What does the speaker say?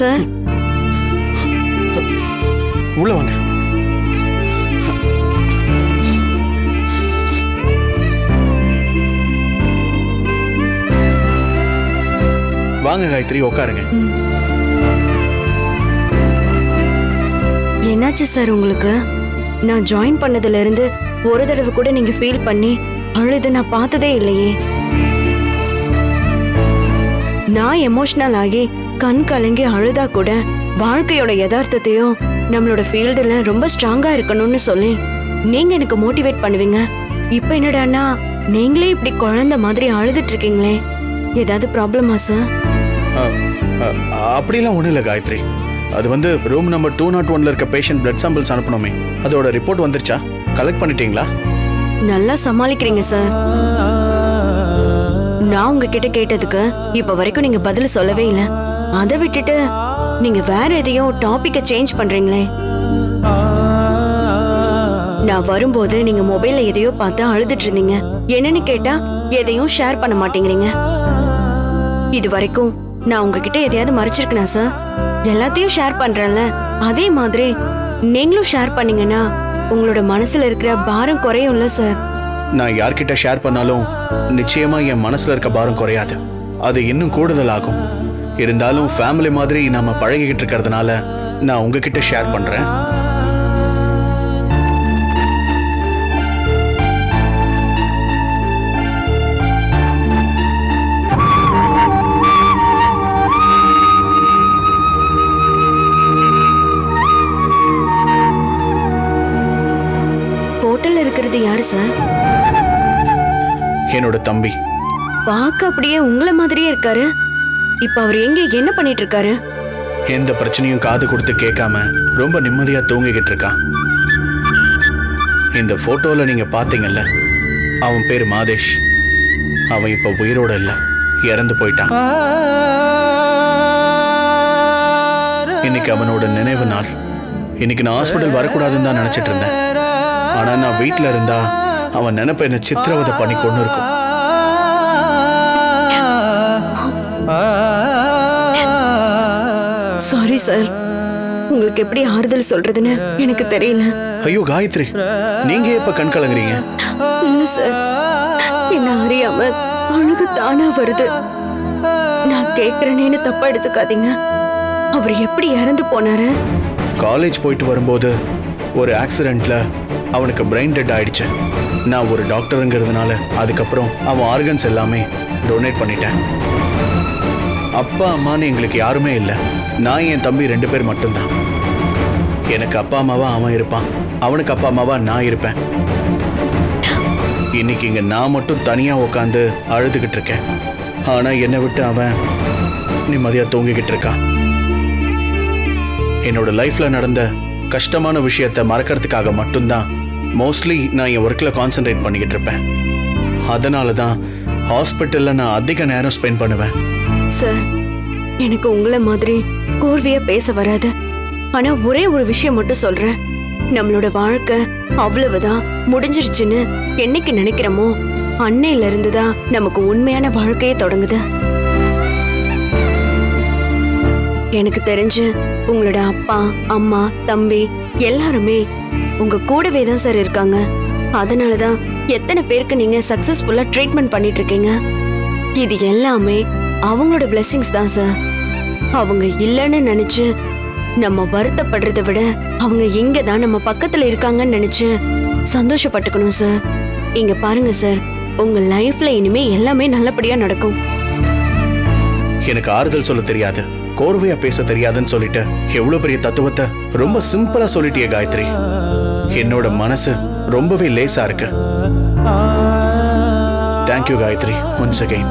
Sir. உள்ள வாங்க. வாங்க காயத்ரி உட்காருங்க என்னாச்சு சார் உங்களுக்கு? நான் ஜாயின் பண்ணதுல இருந்து ஒரு தடவை கூட நீங்க ஃபீல் பண்ணி அழுது நான் பார்த்ததே இல்லையே. நான் எமோஷனல் ஆகி கண் கலங்கி அழுதா கூட வாழ்க்கையோட யதார்த்தத்தையும் நம்மளோட ஃபீல்டுல ரொம்ப ஸ்ட்ராங்கா இருக்கணும்னு சொல்லி நீங்க எனக்கு மோட்டிவேட் பண்ணுவீங்க. இப்போ என்னடான்னா நீங்களே இப்படி குழந்தை மாதிரி அழுதுட்டு இருக்கீங்களே ஏதாவது ப்ராப்ளமா சார் அப்படிலாம் ஒன்றும் இல்லை காயத்ரி. அது வந்து ரூம் நம்பர் டூ நாட் ஒன்ல இருக்க பேஷண்ட் பிளட் சாம்பிள்ஸ் அனுப்பணுமே. அதோட ரிப்போர்ட் வந்துருச்சா? கலெக்ட் பண்ணிட்டீங்களா? நல்லா சமாளிக்கிறீங்க சார் நான் உங்ககிட்ட கேட்டதுக்கு இப்ப வரைக்கும் நீங்க பதில் சொல்லவே இல்ல. அதை விட்டுட்டு நீங்க வேற எதையோ டாபிக்க சேஞ்ச் பண்றீங்களே. நான் வரும்போது நீங்க மொபைல்ல எதையோ பார்த்து அழுதுட்டு இருந்தீங்க. என்னன்னு கேட்டா எதையும் ஷேர் பண்ண மாட்டேங்கிறீங்க. இது வரைக்கும் நான் உங்ககிட்ட எதையாவது மறைச்சிருக்கனா சார் எல்லாத்தையும் ஷேர் பண்றேன்ல. அதே மாதிரி நீங்களும் ஷேர் பண்ணீங்கன்னா உங்களோட மனசுல இருக்கிற பாரம் குறையும்ல சார் நான் யார்கிட்ட ஷேர் பண்ணாலும் நிச்சயமா என் மனசுல இருக்க பாரம் குறையாது. அது இன்னும் கூடுதல் ஆகும் இருந்தாலும் ஃபேமிலி மாதிரி நாம பழகிக்கிட்டு இருக்கிறதுனால நான் உங்ககிட்ட ஷேர் பண்றேன். ஹோட்டல்ல இருக்கிறது யாரு சார் என்னோட தம்பி. பார்க்க அப்படியே உங்களை மாதிரியே இருக்காரு. இப்ப அவர் எங்க என்ன பண்ணிட்டு இருக்காரு எந்த பிரச்சனையும் காது கொடுத்து கேட்காம ரொம்ப நிம்மதியா தூங்கிக்கிட்டு இருக்கான். இந்த போட்டோல நீங்க பாத்தீங்கல்ல அவன் பேர் மாதேஷ். அவன் இப்ப உயிரோட இல்ல இறந்து போயிட்டான். இன்னைக்கு அவனோட நினைவு நாள். இன்னைக்கு நான் ஹாஸ்பிட்டல் வரக்கூடாதுன்னு தான் நினைச்சிட்டு இருந்தேன். ஆனா நான் வீட்ல இருந்தா அவன் நினைப்ப என்ன சித்திரவதை பண்ணி கொண்டு இருக்கும் சாரி சார் உங்களுக்கு எப்படி ஆறுதல் சொல்றதுன்னு எனக்கு தெரியல. ஐயோ காயத்ரி நீங்க எப்ப கண் கலங்குறீங்க? இல்ல சார் என்ன அறியாம அழுகு தானா வருது. நான் கேக்குறேனேன்னு தப்பா எடுத்துக்காதீங்க. அவர் எப்படி இறந்து போனாரு? காலேஜ் போயிட்டு வரும்போது ஒரு ஆக்சிடெண்ட்ல அவனுக்கு பிரெயின் டெட் ஆயிடுச்சு. நான் ஒரு டாக்டருங்கிறதுனால அதுக்கப்புறம் அவன் ஆர்கன்ஸ் எல்லாமே டொனேட் பண்ணிட்டேன். அப்பா அம்மான்னு எங்களுக்கு யாருமே இல்லை. நான் என் தம்பி ரெண்டு பேர் மட்டும்தான். எனக்கு அப்பா அம்மாவா அவன் இருப்பான். அவனுக்கு அப்பா அம்மாவா நான் இருப்பேன். இன்னைக்கு இங்க நான் மட்டும் தனியா உட்காந்து அழுதுகிட்டு இருக்கேன். ஆனா என்னை விட்டு அவன் நிம்மதியா தூங்கிக்கிட்டு இருக்கான். என்னோட லைஃப்ல நடந்த கஷ்டமான விஷயத்தை மறக்கிறதுக்காக மட்டும்தான். மோஸ்ட்லி நான் என் ஒர்க்கில் கான்சென்ட்ரேட் பண்ணிக்கிட்டு இருப்பேன். அதனால தான் ஹாஸ்பிட்டலில் நான் அதிக நேரம் ஸ்பெண்ட் பண்ணுவேன். சார் எனக்கு உங்களை மாதிரி கோர்வையாக பேச வராது. ஆனா ஒரே ஒரு விஷயம் மட்டும் சொல்றேன். நம்மளோட வாழ்க்கை அவ்வளவுதான் முடிஞ்சிருச்சுன்னு என்னைக்கு நினைக்கிறோமோ அன்னையில இருந்து தான் நமக்கு உண்மையான வாழ்க்கையே தொடங்குது. எனக்கு தெரிஞ்சு உங்களோட அப்பா அம்மா தம்பி எல்லாருமே உங்க கூடவே தான் சார் இருக்காங்க. அதனால தான் எத்தனை பேருக்கு நீங்க சக்சஸ்ஃபுல்லா ட்ரீட்மெண்ட் பண்ணிட்டு இருக்கீங்க? இது எல்லாமே அவங்களோட பிளெஸிங்ஸ் தான் சார் அவங்க இல்லைன்னு நினைச்சு நம்ம வருத்தப்படுறதை விட அவங்க இங்க தான் நம்ம பக்கத்துல இருக்காங்கன்னு நினைச்சு சந்தோஷப்பட்டுக்கணும் சார் இங்க பாருங்க சார் உங்க லைஃப்ல இனிமே எல்லாமே நல்லபடியா நடக்கும். எனக்கு ஆறுதல் சொல்ல தெரியாது. கோர்வையா பேச தெரியாதுன்னு சொல்லிட்டு எவ்வளவு பெரிய தத்துவத்தை ரொம்ப சிம்பிளா சொல்லிட்டிய காயத்ரி. என்னோட மனசு ரொம்பவே லேசா இருக்கு. Thank you Gayatri once again